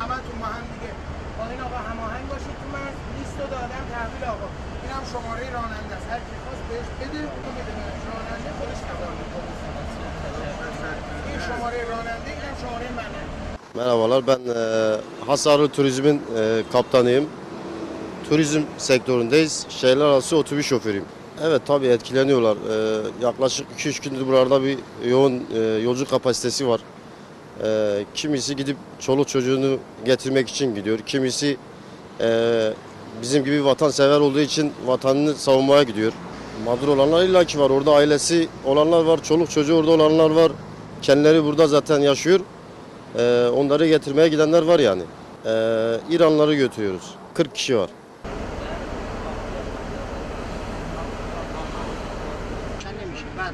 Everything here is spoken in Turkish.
همه تو با هم دیگه با این آقا هماهنگ باشید تو من لیست رو دادم تحویل آقا اینم شماره راننده است هر کی خواست بهش بده اون بده بهش راننده خودش تمام این شماره راننده اینم شماره منه Merhabalar ben e, Hasarlı Turizm'in e, kaptanıyım. Turizm sektöründeyiz. Şehirler arası otobüs şoförüyüm. Evet tabii etkileniyorlar. E, yaklaşık 2-3 gündür buralarda bir yoğun e, yolcu kapasitesi var. E, kimisi gidip çoluk çocuğunu getirmek için gidiyor. Kimisi e, bizim gibi vatansever olduğu için vatanını savunmaya gidiyor. Mağdur olanlar illaki var. Orada ailesi olanlar var. Çoluk çocuğu orada olanlar var. Kendileri burada zaten yaşıyor. Ee, onları getirmeye gidenler var yani. Ee, İranları götürüyoruz. 40 kişi var. Ben